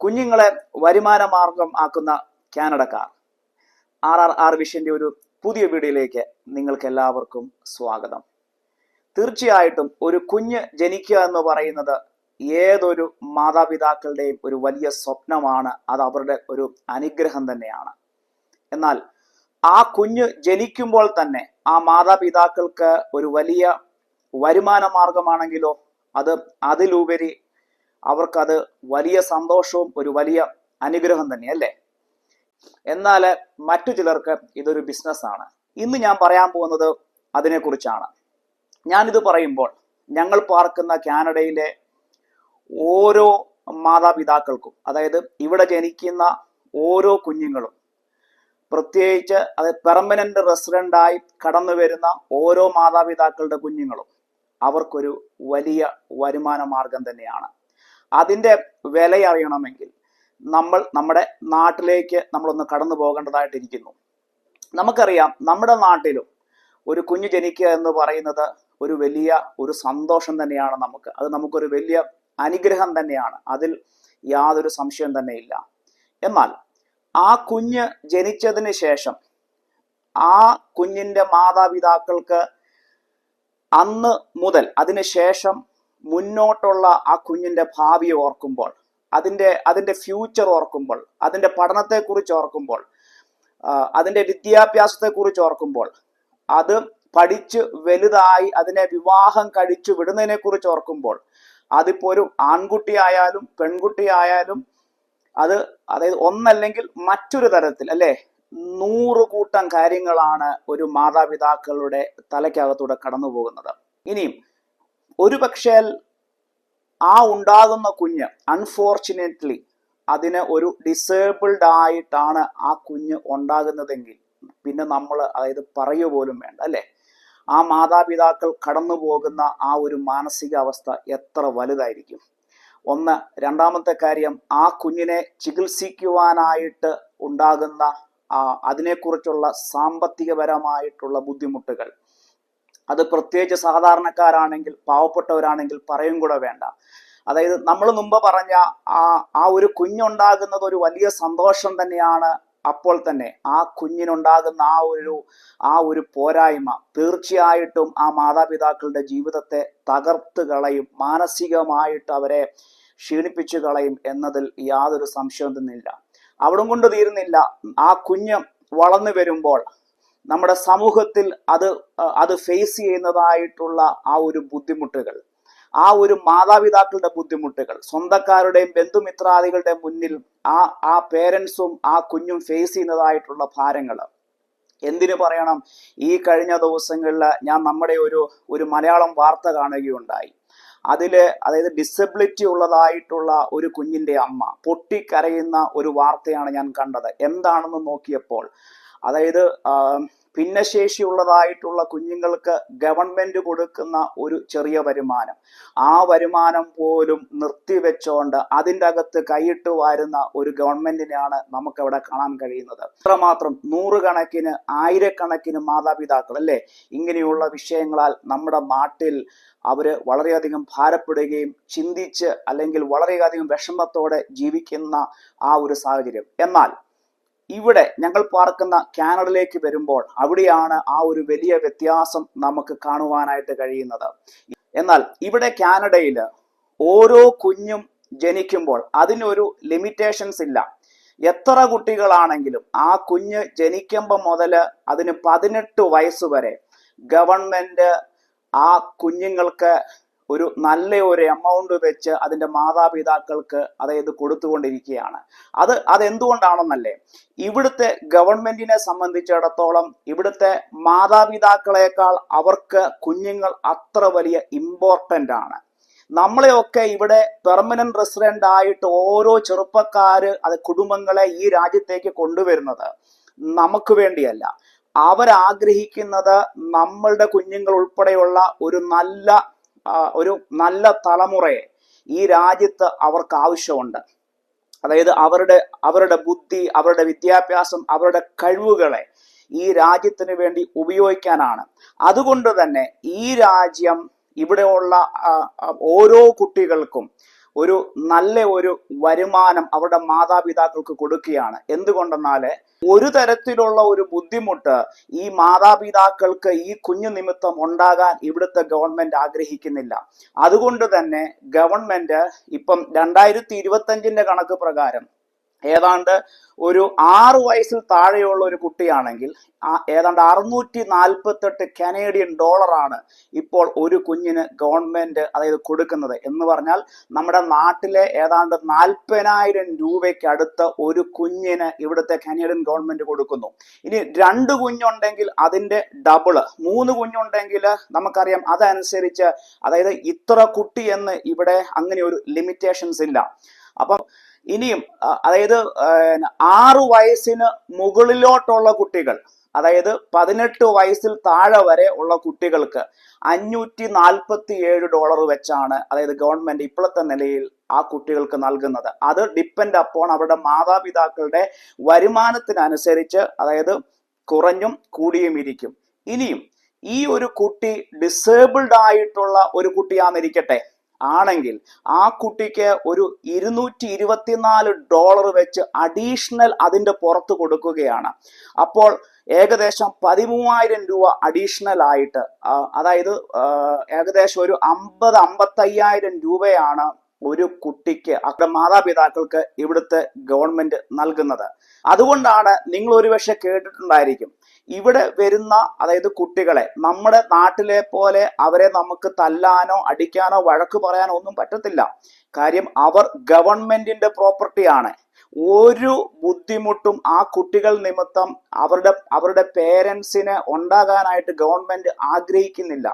കുഞ്ഞുങ്ങളെ വരുമാന മാർഗം ആക്കുന്ന കാനഡക്കാർ ആർ ആർ ആർ വിഷന്റെ ഒരു പുതിയ വീഡിയോയിലേക്ക് നിങ്ങൾക്ക് എല്ലാവർക്കും സ്വാഗതം. തീർച്ചയായിട്ടും ഒരു കുഞ്ഞ് ജനിക്കുക എന്ന് പറയുന്നത് ഏതൊരു മാതാപിതാക്കളുടെയും ഒരു വലിയ സ്വപ്നമാണ് അത് അവരുടെ ഒരു അനുഗ്രഹം തന്നെയാണ്. എന്നാൽ ആ കുഞ്ഞ് ജനിക്കുമ്പോൾ തന്നെ ആ മാതാപിതാക്കൾക്ക് ഒരു വലിയ വരുമാന മാർഗമാണെങ്കിലോ അത് അതിലുപരി അവർക്കത് വലിയ സന്തോഷവും ഒരു വലിയ അനുഗ്രഹം തന്നെയല്ലേ? എന്നാൽ മറ്റു ചിലർക്ക് ഇതൊരു ബിസിനസ്സാണ് ഇന്ന് ഞാൻ പറയാൻ പോകുന്നത് അതിനെക്കുറിച്ചാണ്. ഞാനിത് പറയുമ്പോൾ ഞങ്ങൾ പാർക്കുന്ന കാനഡയിലെ ഓരോ മാതാപിതാക്കൾക്കും അതായത് ഇവിടെ ജനിക്കുന്ന ഓരോ കുഞ്ഞുങ്ങളും പ്രത്യേകിച്ച് അത് പെർമനന്റ് റെസിഡന്റായി കടന്നു വരുന്ന ഓരോ മാതാപിതാക്കളുടെ കുഞ്ഞുങ്ങളും അവർക്കൊരു വലിയ വരുമാന മാർഗം തന്നെയാണ്. അതിന്റെ വില അറിയണമെങ്കിൽ നമ്മൾ നമ്മുടെ നാട്ടിലേക്ക് നമ്മളൊന്ന് കടന്നു പോകേണ്ടതായിട്ടിരിക്കുന്നു. നമുക്കറിയാം നമ്മുടെ നാട്ടിലും ഒരു കുഞ്ഞു ജനിക്കുക എന്ന് പറയുന്നത് ഒരു വലിയ ഒരു സന്തോഷം തന്നെയാണ് നമുക്ക്. അത് നമുക്കൊരു വലിയ അനുഗ്രഹം തന്നെയാണ്. അതിൽ യാതൊരു സംശയം തന്നെ ഇല്ല. എന്നാൽ ആ കുഞ്ഞ് ജനിച്ചതിന് ശേഷം ആ കുഞ്ഞിന്റെ മാതാപിതാക്കൾക്ക് അന്ന് മുതൽ അതിനുശേഷം മുന്നോട്ടുള്ള ആ കുഞ്ഞിന്റെ ഭാവി ഓർക്കുമ്പോൾ അതിന്റെ അതിന്റെ ഫ്യൂച്ചർ ഓർക്കുമ്പോൾ അതിന്റെ പഠനത്തെക്കുറിച്ച് ഓർക്കുമ്പോൾ അതിന്റെ വിദ്യാഭ്യാസത്തെക്കുറിച്ച് ഓർക്കുമ്പോൾ അത് പഠിച്ച് വലുതായി അതിനെ വിവാഹം കഴിച്ചു വിടുന്നതിനെ കുറിച്ച് ഓർക്കുമ്പോൾ അതിപ്പോ ഒരു ആൺകുട്ടിയായാലും പെൺകുട്ടിയായാലും അത് അതായത് ഒന്നല്ലെങ്കിൽ മറ്റൊരു തരത്തിൽ അല്ലെ? നൂറ് കൂട്ടം കാര്യങ്ങളാണ് ഒരു മാതാപിതാക്കളുടെ തലയ്ക്കകത്തൂടെ കടന്നു പോകുന്നത് ഇനിയും ഒരു പക്ഷേ ആ ഉണ്ടാകുന്ന കുഞ്ഞ് അൺഫോർച്ചുനേറ്റ്ലി അതിന് ഒരു ഡിസേബിൾഡ് ആയിട്ടാണ് ആ കുഞ്ഞ് ഉണ്ടാകുന്നതെങ്കിൽ പിന്നെ നമ്മൾ അതായത് പറയുക പോലും വേണ്ട അല്ലേ? ആ മാതാപിതാക്കൾ കടന്നു പോകുന്ന ആ ഒരു മാനസികാവസ്ഥ എത്ര വലുതായിരിക്കും? ഒന്ന് രണ്ടാമത്തെ കാര്യം ആ കുഞ്ഞിനെ ചികിത്സിക്കുവാനായിട്ട് ഉണ്ടാകുന്ന അതിനെക്കുറിച്ചുള്ള സാമ്പത്തികപരമായിട്ടുള്ള ബുദ്ധിമുട്ടുകൾ. അത് പ്രത്യേകിച്ച് സാധാരണക്കാരാണെങ്കിൽ പാവപ്പെട്ടവരാണെങ്കിൽ പറയും കൂടെ വേണ്ട. അതായത് നമ്മൾ മുമ്പ് പറഞ്ഞ ആ ആ ഒരു കുഞ്ഞുണ്ടാകുന്നത് ഒരു വലിയ സന്തോഷം തന്നെയാണ് അപ്പോൾ തന്നെ ആ കുഞ്ഞിനുണ്ടാകുന്ന ആ ഒരു ആ ഒരു പോരായ്മ തീർച്ചയായിട്ടും ആ മാതാപിതാക്കളുടെ ജീവിതത്തെ തകർത്ത് കളയും മാനസികമായിട്ട് അവരെ ക്ഷീണിപ്പിച്ചു കളയും എന്നതിൽ യാതൊരു സംശയം തന്നില്ല അവിടം കൊണ്ട് തീരുന്നില്ല. ആ കുഞ്ഞ് വളർന്നു വരുമ്പോൾ നമ്മുടെ സമൂഹത്തിൽ അത് അത് ഫേസ് ചെയ്യുന്നതായിട്ടുള്ള ആ ഒരു ബുദ്ധിമുട്ടുകൾ ആ ഒരു മാതാപിതാക്കളുടെ ബുദ്ധിമുട്ടുകൾ സ്വന്തക്കാരുടെയും ബന്ധുമിത്രാദികളുടെ മുന്നിൽ ആ ആ പേരൻസും ആ കുഞ്ഞും ഫേസ് ചെയ്യുന്നതായിട്ടുള്ള ഭാരങ്ങൾ. എന്തിനു പറയണം? ഈ കഴിഞ്ഞ ദിവസങ്ങളിൽ ഞാൻ നമ്മുടെ ഒരു ഒരു മലയാളം വാർത്ത കാണുകയുണ്ടായി. അതിൽ അതായത് ഡിസബിലിറ്റി ഉള്ളതായിട്ടുള്ള ഒരു കുഞ്ഞിന്റെ അമ്മ പൊട്ടിക്കരയുന്ന ഒരു വാർത്തയാണ് ഞാൻ കണ്ടത്. എന്താണെന്ന് നോക്കിയപ്പോൾ അതായത് ആ, ഭിന്നശേഷി ഉള്ളതായിട്ടുള്ള കുഞ്ഞുങ്ങൾക്ക് ഗവൺമെന്റ് കൊടുക്കുന്ന ഒരു ചെറിയ വരുമാനം. ആ വരുമാനം പോലും നിർത്തിവെച്ചോണ്ട് അതിന്റെ അകത്ത് കൈയിട്ട് വാരുന്ന ഒരു ഗവൺമെന്റിനെയാണ് നമുക്കവിടെ കാണാൻ കഴിയുന്നത്. അത്രമാത്രം നൂറുകണക്കിന് ആയിരക്കണക്കിന് മാതാപിതാക്കൾ അല്ലേ? ഇങ്ങനെയുള്ള വിഷയങ്ങളാൽ നമ്മുടെ നാട്ടിൽ അവർ വളരെയധികം ഭാരപ്പെടുകയും ചിന്തിച്ച് അല്ലെങ്കിൽ വളരെയധികം വിഷമത്തോടെ ജീവിക്കുന്ന ആ ഒരു സാഹചര്യം. എന്നാൽ ഇവിടെ ഞങ്ങൾ പാർക്കുന്ന കാനഡയിലേക്ക് വരുമ്പോൾ അവിടെയാണ് ആ ഒരു വലിയ വ്യത്യാസം നമുക്ക് കാണുവാനായിട്ട് കഴിയുന്നത്. എന്നാൽ ഇവിടെ കാനഡയിൽ ഓരോ കുഞ്ഞും ജനിക്കുമ്പോൾ അതിനൊരു ലിമിറ്റേഷൻസ് ഇല്ല. എത്ര കുട്ടികളാണെങ്കിലും ആ കുഞ്ഞ് ജനിക്കുമ്പോൾ മുതൽ അതിന് പതിനെട്ട് വയസ്സ് വരെ ഗവൺമെന്റ് ആ കുഞ്ഞുങ്ങൾക്ക് ഒരു നല്ല ഒരു എമൗണ്ട് വെച്ച് അതിന്റെ മാതാപിതാക്കൾക്ക് അതായത് കൊടുത്തുകൊണ്ടിരിക്കുകയാണ്. അത് അതെന്തുകൊണ്ടാണെന്നല്ലേ? ഇവിടുത്തെ ഗവൺമെന്റിനെ സംബന്ധിച്ചിടത്തോളം ഇവിടുത്തെ മാതാപിതാക്കളെക്കാൾ അവർക്ക് കുഞ്ഞുങ്ങൾ അത്ര വലിയ ഇമ്പോർട്ടന്റ് ആണ്. നമ്മളെയൊക്കെ ഇവിടെ പെർമനന്റ് റെസിഡന്റ് ആയിട്ട് ഓരോ ചെറുപ്പക്കാര് അത് കുടുംബങ്ങളെ ഈ രാജ്യത്തേക്ക് കൊണ്ടുവരുന്നത് നമുക്ക് വേണ്ടിയല്ല. അവരാഗ്രഹിക്കുന്നത് നമ്മളുടെ കുഞ്ഞുങ്ങൾ ഉൾപ്പെടെയുള്ള ഒരു നല്ല ഒരു നല്ല തലമുറയെ ഈ രാജ്യത്ത് അവർക്ക് ആവശ്യമുണ്ട്. അതായത് അവരുടെ അവരുടെ ബുദ്ധി അവരുടെ വിദ്യാഭ്യാസം അവരുടെ കഴിവുകളെ ഈ രാജ്യത്തിന് വേണ്ടി ഉപയോഗിക്കാനാണ്. അതുകൊണ്ട് തന്നെ ഈ രാജ്യം ഇവിടെയുള്ള ഓരോ കുട്ടികൾക്കും ഒരു നല്ല ഒരു വരുമാനം അവരുടെ മാതാപിതാക്കൾക്ക് കൊടുക്കുകയാണ്. എന്തുകൊണ്ടെന്നാൽ ഒരു തരത്തിലുള്ള ഒരു ബുദ്ധിമുട്ട് ഈ മാതാപിതാക്കൾക്ക് ഈ കുഞ്ഞു നിമിത്തം ഉണ്ടാകാൻ ഇവിടുത്തെ ഗവൺമെന്റ് ആഗ്രഹിക്കുന്നില്ല. അതുകൊണ്ട് തന്നെ ഗവൺമെന്റ് ഇപ്പം രണ്ടായിരത്തി ഇരുപത്തഞ്ചിന്റെ കണക്ക് പ്രകാരം ഏതാണ്ട് ഒരു ആറ് വയസ്സിൽ താഴെയുള്ള ഒരു കുട്ടിയാണെങ്കിൽ ഏതാണ്ട് അറുന്നൂറ്റി നാൽപ്പത്തെട്ട് കനേഡിയൻ ഡോളറാണ് ഇപ്പോൾ ഒരു കുഞ്ഞിന് ഗവൺമെന്റ് അതായത് കൊടുക്കുന്നത്. എന്ന് പറഞ്ഞാൽ നമ്മുടെ നാട്ടിലെ ഏതാണ്ട് നാൽപ്പതിനായിരം രൂപയ്ക്ക് അടുത്ത് ഒരു കുഞ്ഞിന് ഇവിടുത്തെ കനേഡിയൻ ഗവൺമെന്റ് കൊടുക്കുന്നു. ഇനി രണ്ട് കുഞ്ഞുണ്ടെങ്കിൽ അതിന്റെ ഡബിൾ. മൂന്ന് കുഞ്ഞുണ്ടെങ്കിൽ നമുക്കറിയാം അതനുസരിച്ച് അതായത് ഇത്ര കുട്ടി എന്ന് ഇവിടെ അങ്ങനെ ഒരു ലിമിറ്റേഷൻസ് ഇല്ല. അപ്പം ഇനിയും അതായത് ആറ് വയസ്സിന് മുകളിലോട്ടുള്ള കുട്ടികൾ അതായത് പതിനെട്ട് വയസ്സിൽ താഴെ വരെ ഉള്ള കുട്ടികൾക്ക് അഞ്ഞൂറ്റി നാൽപ്പത്തി ഏഴ് ഡോളർ വെച്ചാണ് അതായത് ഗവൺമെന്റ് ഇപ്പോഴത്തെ നിലയിൽ ആ കുട്ടികൾക്ക് നൽകുന്നത്. അത് ഡിപ്പെൻഡ് അപ്പോൺ അവരുടെ മാതാപിതാക്കളുടെ വരുമാനത്തിനനുസരിച്ച് അതായത് കുറഞ്ഞും കൂടിയും ഇരിക്കും. ഇനിയും ഈ ഒരു കുട്ടി ഡിസേബിൾഡ് ആയിട്ടുള്ള ഒരു കുട്ടിയാന്നിരിക്കട്ടെ. ആണെങ്കിൽ ആ കുട്ടിക്ക് ഒരു ഇരുന്നൂറ്റി ഇരുപത്തിനാല് ഡോളർ വെച്ച് അഡീഷണൽ അതിന്റെ പുറത്ത് കൊടുക്കുകയാണ്. അപ്പോൾ ഏകദേശം പതിമൂവായിരം രൂപ അഡീഷണൽ ആയിട്ട് അതായത് ഏകദേശം ഒരു അമ്പത് അമ്പത്തയ്യായിരം രൂപയാണ് ഒരു കുട്ടിക്ക് അവരുടെ മാതാപിതാക്കൾക്ക് ഇവിടുത്തെ ഗവൺമെന്റ് നൽകുന്നത്. അതുകൊണ്ടാണ് നിങ്ങൾ ഒരുപക്ഷെ കേട്ടിട്ടുണ്ടായിരിക്കും ഇവിടെ വരുന്ന അതായത് കുട്ടികളെ നമ്മുടെ നാട്ടിലെ പോലെ അവരെ നമുക്ക് തല്ലാനോ അടിക്കാനോ വഴക്ക് പറയാനോ ഒന്നും പറ്റത്തില്ല. കാര്യം അവർ ഗവൺമെന്റിന്റെ പ്രോപ്പർട്ടിയാണ്. ഒരു ബുദ്ധിമുട്ടും ആ കുട്ടികൾ നിമിത്തം അവരുടെ അവരുടെ പേരൻസിന് ഉണ്ടാകാനായിട്ട് ഗവൺമെന്റ് ആഗ്രഹിക്കുന്നില്ല.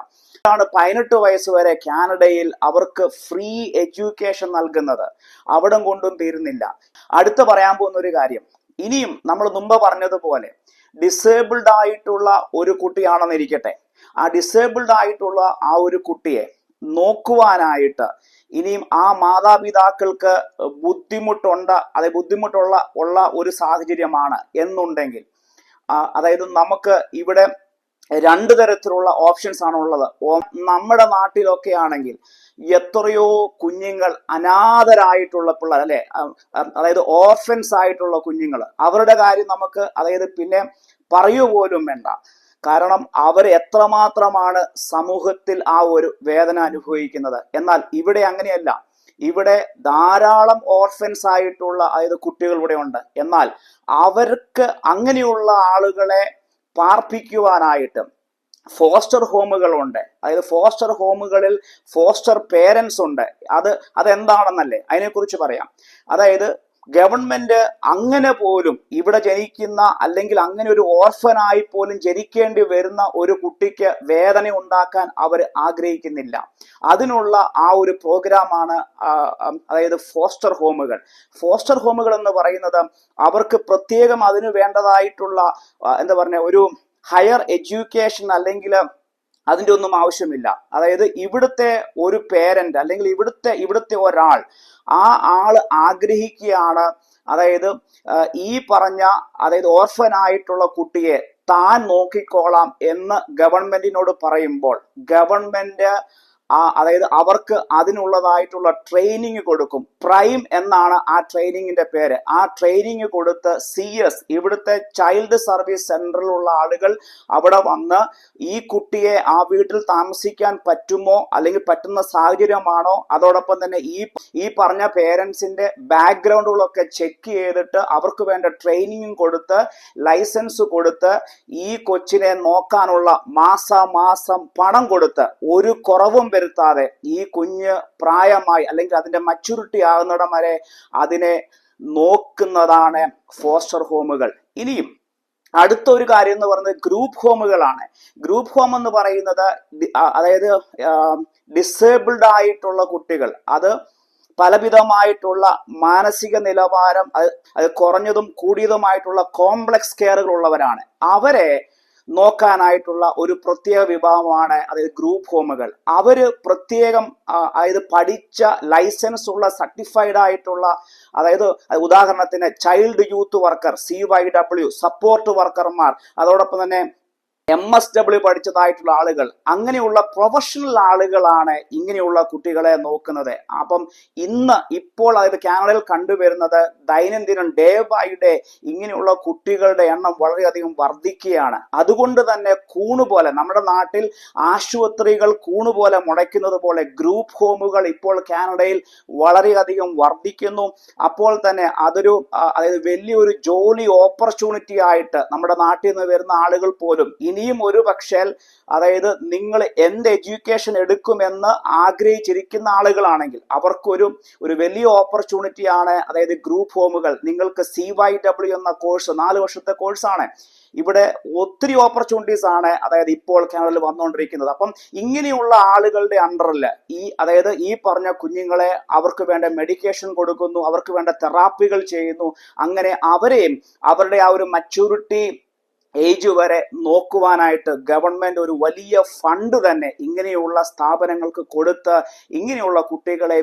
ആണ് പതിനെട്ട് വയസ്സ് വരെ കാനഡയിൽ അവർക്ക് ഫ്രീ എഡ്യൂക്കേഷൻ നൽകുന്നത്. അവിടം കൊണ്ടും തീരുന്നില്ല. അടുത്ത് പറയാൻ പോകുന്ന ഒരു കാര്യം. ഇനിയും നമ്മൾ മുമ്പ് പറഞ്ഞതുപോലെ ഡിസേബിൾഡ് ആയിട്ടുള്ള ഒരു കുട്ടിയാണെന്നിരിക്കട്ടെ. ആ ഡിസേബിൾഡ് ആയിട്ടുള്ള ആ ഒരു കുട്ടിയെ നോക്കുവാനായിട്ട്. ഇനിയും ആ മാതാപിതാക്കൾക്ക് ബുദ്ധിമുട്ടുണ്ട് അതായത് ബുദ്ധിമുട്ടുള്ള ഉള്ള ഒരു സാഹചര്യമാണ് എന്നുണ്ടെങ്കിൽ അതായത് നമുക്ക് ഇവിടെ രണ്ട് തരത്തിലുള്ള ഓപ്ഷൻസ് ആണ് ഉള്ളത്. നമ്മുടെ നാട്ടിലൊക്കെ ആണെങ്കിൽ എത്രയോ കുഞ്ഞുങ്ങൾ അനാഥരായിട്ടുള്ള പിള്ളേർ അല്ലെ? അതായത് ഓർഫൻസ് ആയിട്ടുള്ള കുഞ്ഞുങ്ങൾ അവരുടെ കാര്യം നമുക്ക് അതായത് പിന്നെ പറയുക പോലും വേണ്ട. കാരണം അവർ എത്രമാത്രമാണ് സമൂഹത്തിൽ ആ ഒരു വേദന അനുഭവിക്കുന്നത്. എന്നാൽ ഇവിടെ അങ്ങനെയല്ല. ഇവിടെ ധാരാളം ഓർഫൻസ് ആയിട്ടുള്ള അതായത് കുട്ടികൾ ഇവിടെ ഉണ്ട്. എന്നാൽ അവർക്ക് അങ്ങനെയുള്ള ആളുകളെ പാർപ്പിക്കുവാനായിട്ട് ഫോസ്റ്റർ ഹോമുകളുണ്ട് അതായത് ഫോസ്റ്റർ ഹോമുകളിൽ ഫോസ്റ്റർ പേരൻസ് ഉണ്ട്. അത് അതെന്താണെന്നല്ലേ? അതിനെക്കുറിച്ച് പറയാം. അതായത് ഗവൺമെന്റ് അങ്ങനെ പോലും ഇവിടെ ജനിക്കുന്ന അല്ലെങ്കിൽ അങ്ങനെ ഒരു ഓർഫനായി പോലും ജനിക്കേണ്ടി വരുന്ന ഒരു കുട്ടിക്ക് വേദന ഉണ്ടാക്കാൻ അവർ ആഗ്രഹിക്കുന്നില്ല. അതിനുള്ള ആ ഒരു പ്രോഗ്രാമാണ് അതായത് ഫോസ്റ്റർ ഹോമുകൾ ഫോസ്റ്റർ ഹോമുകൾ എന്ന് പറയുന്നത് അവർക്ക് പ്രത്യേകം അതിന് വേണ്ടതായിട്ടുള്ള എന്താ പറഞ്ഞ ഒരു ഹയർ എഡ്യൂക്കേഷൻ അല്ലെങ്കിൽ അതിന്റെ ഒന്നും ആവശ്യമില്ല. അതായത് ഇവിടുത്തെ ഒരു പേരന്റ് അല്ലെങ്കിൽ ഇവിടുത്തെ ഇവിടുത്തെ ഒരാൾ ആ ആൾ ആഗ്രഹിക്കുകയാണ്. അതായത് ഈ പറഞ്ഞ അതായത് ഓർഫനായിട്ടുള്ള കുട്ടിയെ താൻ നോക്കിക്കോളാം എന്ന് ഗവൺമെന്റിനോട് പറയുമ്പോൾ ഗവൺമെന്റ് ആ അതായത് അവർക്ക് അതിനുള്ളതായിട്ടുള്ള ട്രെയിനിങ് കൊടുക്കും. പ്രൈം എന്നാണ് ആ ട്രെയിനിങ്ങിന്റെ പേര്. ആ ട്രെയിനിങ് കൊടുത്ത് സി എസ് ഇവിടുത്തെ ചൈൽഡ് സർവീസ് സെന്ററിലുള്ള ആളുകൾ അവിടെ വന്ന് ഈ കുട്ടിയെ ആ വീട്ടിൽ താമസിക്കാൻ പറ്റുമോ അല്ലെങ്കിൽ പറ്റുന്ന സാഹചര്യമാണോ അതോടൊപ്പം തന്നെ ഈ ഈ പറഞ്ഞ പേരൻസിന്റെ ബാക്ക്ഗ്രൗണ്ടുകളൊക്കെ ചെക്ക് ചെയ്തിട്ട് അവർക്ക് വേണ്ട ട്രെയിനിങ്ങും കൊടുത്ത് ലൈസൻസ് കൊടുത്ത് ഈ കൊച്ചിനെ നോക്കാനുള്ള മാസമാസം പണം കൊടുത്ത് ഒരു കുറവും വരുത്താതെ ഈ കുഞ്ഞ് പ്രായമായി അല്ലെങ്കിൽ അതിന്റെ മച്യൂരിറ്റി ആകുന്നിടം വരെ അതിനെ നോക്കുന്നതാണ് ഫോസ്റ്റർ ഹോമുകൾ ഇനിയും അടുത്ത ഒരു കാര്യം എന്ന് പറയുന്നത് ഗ്രൂപ്പ് ഹോമുകളാണ് ഗ്രൂപ്പ് ഹോം എന്ന് പറയുന്നത് അതായത് ഡിസേബിൾഡ് ആയിട്ടുള്ള കുട്ടികൾ. അത് പലവിധമായിട്ടുള്ള മാനസിക നിലവാരം അത് കുറഞ്ഞതും കൂടിയതുമായിട്ടുള്ള കോംപ്ലക്സ് കെയറുകൾ ഉള്ളവരാണ്. അവരെ നോക്കാനായിട്ടുള്ള ഒരു പ്രത്യേക വിഭാഗമാണ് അതായത് ഗ്രൂപ്പ് ഹോമുകൾ അവർ പ്രത്യേകം അതായത് പഠിച്ച ലൈസൻസ് ഉള്ള സർട്ടിഫൈഡ് ആയിട്ടുള്ള അതായത് ഉദാഹരണത്തിന് child youth worker C Y W support വർക്കർമാർ അതോടൊപ്പം തന്നെ എം എസ് ഡബ്ല്യു പഠിച്ചതായിട്ടുള്ള ആളുകൾ അങ്ങനെയുള്ള പ്രൊഫഷണൽ ആളുകളാണ് ഇങ്ങനെയുള്ള കുട്ടികളെ നോക്കുന്നത്. അപ്പം ഇന്ന് ഇപ്പോൾ അതായത് കാനഡയിൽ കണ്ടുവരുന്നത് ദൈനംദിനം ഡേ ബൈ ഡേ ഇങ്ങനെയുള്ള കുട്ടികളുടെ എണ്ണം വളരെയധികം വർദ്ധിക്കുകയാണ്. അതുകൊണ്ട് തന്നെ കൂണുപോലെ നമ്മുടെ നാട്ടിൽ ആശുപത്രികൾ കൂണുപോലെ മുടയ്ക്കുന്നത് പോലെ ഗ്രൂപ്പ് ഹോമുകൾ ഇപ്പോൾ കാനഡയിൽ വളരെയധികം വർദ്ധിക്കുന്നു. അപ്പോൾ തന്നെ അതൊരു അതായത് വലിയൊരു ജോലി ഓപ്പർച്യൂണിറ്റി ആയിട്ട് നമ്മുടെ നാട്ടിൽ നിന്ന് വരുന്ന ആളുകൾ പോലും ഇനിയും ഒരു പക്ഷേ അതായത് നിങ്ങൾ എന്ത് എഡ്യൂക്കേഷൻ എടുക്കുമെന്ന് ആഗ്രഹിച്ചിരിക്കുന്ന ആളുകളാണെങ്കിൽ അവർക്കൊരു ഒരു വലിയ ഓപ്പർച്യൂണിറ്റി ആണ് അതായത് ഗ്രൂപ്പ് ഹോമുകൾ നിങ്ങൾക്ക് സി വൈ ഡബ്ല്യു എന്ന കോഴ്സ് നാല് വർഷത്തെ കോഴ്സാണ്. ഇവിടെ ഒത്തിരി ഓപ്പർച്യൂണിറ്റീസ് ആണ് അതായത് ഇപ്പോൾ കാനഡയിൽ വന്നുകൊണ്ടിരിക്കുന്നത്. അപ്പം ഇങ്ങനെയുള്ള ആളുകളുടെ അണ്ടറിൽ ഈ അതായത് ഈ പറഞ്ഞ കുഞ്ഞുങ്ങളെ അവർക്ക് വേണ്ട മെഡിക്കേഷൻ കൊടുക്കുന്നു അവർക്ക് വേണ്ട തെറാപ്പികൾ ചെയ്യുന്നു അങ്ങനെ അവരെയും അവരുടെ ആ ഒരു മച്യൂരിറ്റി ഏജ് വരെ നോക്കുവാനായിട്ട് ഗവൺമെന്റ് ഒരു വലിയ ഫണ്ട് തന്നെ ഇങ്ങനെയുള്ള സ്ഥാപനങ്ങൾക്ക് കൊടുത്ത് ഇങ്ങനെയുള്ള കുട്ടികളെ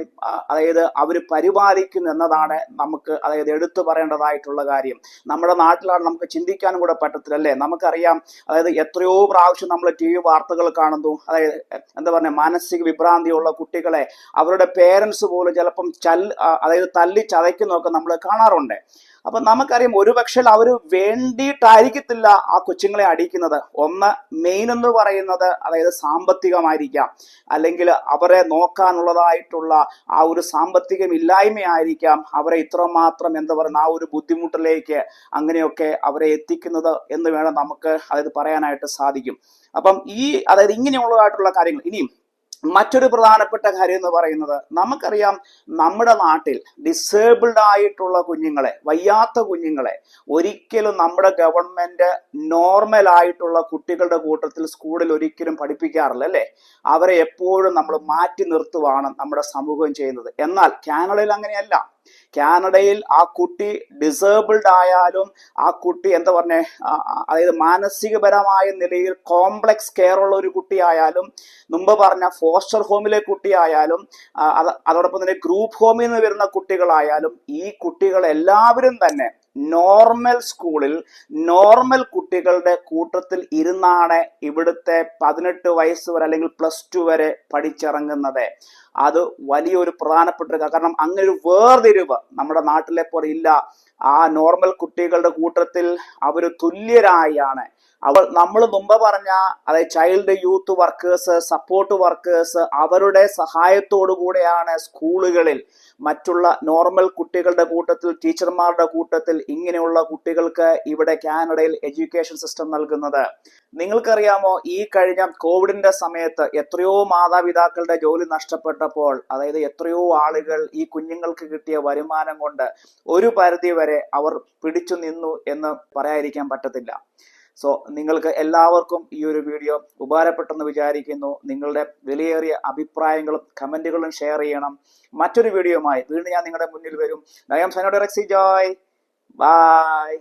അതായത് അവർ പരിപാലിക്കുന്നു എന്നതാണ് നമുക്ക് അതായത് എടുത്തു പറയേണ്ടതായിട്ടുള്ള കാര്യം. നമ്മുടെ നാട്ടിലാണ് നമുക്ക് ചിന്തിക്കാനും കൂടെ പറ്റത്തില്ല അല്ലേ നമുക്കറിയാം അതായത് എത്രയോ പ്രാവശ്യം നമ്മൾ ടി വി വാർത്തകൾ കാണുന്നു. അതായത് എന്താ പറയുക മാനസിക വിഭ്രാന്തിയുള്ള കുട്ടികളെ അവരുടെ പേരൻസ് പോലും ചിലപ്പം ചൽ അതായത് തല്ലി ചതയ്ക്കുന്നതൊക്കെ നമ്മൾ കാണാറുണ്ട്. അപ്പൊ നമുക്കറിയാം ഒരുപക്ഷെ അവർ വേണ്ടിയിട്ടായിരിക്കത്തില്ല ആ കൊച്ചുങ്ങളെ അടിക്കുന്നത്. ഒന്ന് മെയിൻ എന്ന് പറയുന്നത് അതായത് സാമ്പത്തികമായിരിക്കാം. അല്ലെങ്കിൽ അവരെ നോക്കാനുള്ളതായിട്ടുള്ള ആ ഒരു സാമ്പത്തികം ഇല്ലായ്മയായിരിക്കാം അവരെ ഇത്രമാത്രം എന്താ പറയുന്ന ആ ഒരു ബുദ്ധിമുട്ടിലേക്ക് അങ്ങനെയൊക്കെ അവരെ എത്തിക്കുന്നത് എന്ന് വേണം നമുക്ക് അതായത് പറയാനായിട്ട് സാധിക്കും. അപ്പം ഈ അതായത് ഇങ്ങനെയുള്ളതായിട്ടുള്ള കാര്യങ്ങൾ ഇനിയും മറ്റൊരു പ്രധാനപ്പെട്ട കാര്യം എന്ന് പറയുന്നത് നമുക്കറിയാം നമ്മുടെ നാട്ടിൽ ഡിസേബിൾഡ് ആയിട്ടുള്ള കുഞ്ഞുങ്ങളെ വയ്യാത്ത കുഞ്ഞുങ്ങളെ ഒരിക്കലും നമ്മുടെ ഗവൺമെന്റ് നോർമൽ ആയിട്ടുള്ള കുട്ടികളുടെ കൂട്ടത്തിൽ സ്കൂളിൽ ഒരിക്കലും പഠിപ്പിക്കാറില്ല അല്ലേ? അവരെ എപ്പോഴും നമ്മൾ മാറ്റി നിർത്തുവാണ് നമ്മുടെ സമൂഹം ചെയ്യുന്നത്. എന്നാൽ കാനഡയിൽ അങ്ങനെയല്ല. കാനഡയിൽ ആ കുട്ടി ഡിസേബിൾഡ് ആയാലും ആ കുട്ടി എന്താ പറഞ്ഞേ അതായത് മാനസികപരമായ നിലയിൽ കോംപ്ലക്സ് കെയർ ഉള്ള ഒരു കുട്ടിയായാലും മുമ്പ് പറഞ്ഞ ഫോസ്റ്റർ ഹോമിലെ കുട്ടിയായാലും അതോടൊപ്പം തന്നെ ഗ്രൂപ്പ് ഹോമിൽ നിന്ന് വരുന്ന കുട്ടികളായാലും ഈ കുട്ടികൾ എല്ലാവരും തന്നെ നോർമൽ സ്കൂളിൽ നോർമൽ കുട്ടികളുടെ കൂട്ടത്തിൽ ഇരുന്നാണ് ഇവിടുത്തെ പതിനെട്ട് വയസ്സ് വരെ അല്ലെങ്കിൽ പ്ലസ് ടു വരെ പഠിച്ചിറങ്ങുന്നത്. അത് വലിയൊരു പ്രധാനപ്പെട്ട കാരണം അങ്ങനെ ഒരു വേർതിരിവ് നമ്മുടെ നാട്ടിലെ പോലെ ഇല്ല. ആ നോർമൽ കുട്ടികളുടെ കൂട്ടത്തിൽ അവർ തുല്യരായാണ്. അവൾ നമ്മൾ മുമ്പ് പറഞ്ഞ അതായത് child youth workers support workers അവരുടെ സഹായത്തോടു കൂടെയാണ് സ്കൂളുകളിൽ മറ്റുള്ള നോർമൽ കുട്ടികളുടെ കൂട്ടത്തിൽ ടീച്ചർമാരുടെ കൂട്ടത്തിൽ ഇങ്ങനെയുള്ള കുട്ടികൾക്ക് ഇവിടെ കാനഡയിൽ എഡ്യൂക്കേഷൻ സിസ്റ്റം നൽകുന്നത്. നിങ്ങൾക്കറിയാമോ ഈ കഴിഞ്ഞ കോവിഡിന്റെ സമയത്ത് എത്രയോ മാതാപിതാക്കളുടെ ജോലി നഷ്ടപ്പെട്ടപ്പോൾ അതായത് എത്രയോ ആളുകൾ ഈ കുഞ്ഞുങ്ങൾക്ക് കിട്ടിയ വരുമാനം കൊണ്ട് ഒരു പരിധി വരെ അവർ പിടിച്ചു നിന്നു എന്ന് പറയാതിരിക്കാൻ പറ്റത്തില്ല. സോ നിങ്ങൾക്ക് എല്ലാവർക്കും ഈ ഒരു വീഡിയോ ഉപകാരപ്പെട്ടെന്ന് വിചാരിക്കുന്നു. നിങ്ങളുടെ വിലയേറിയ അഭിപ്രായങ്ങളും കമന്റുകളും ഷെയർ ചെയ്യണം. മറ്റൊരു വീഡിയോയുമായി വീണ്ടും ഞാൻ നിങ്ങളുടെ മുന്നിൽ വരും. നയം സൈനോഡ് റെക്സി ജോയ്. ബൈ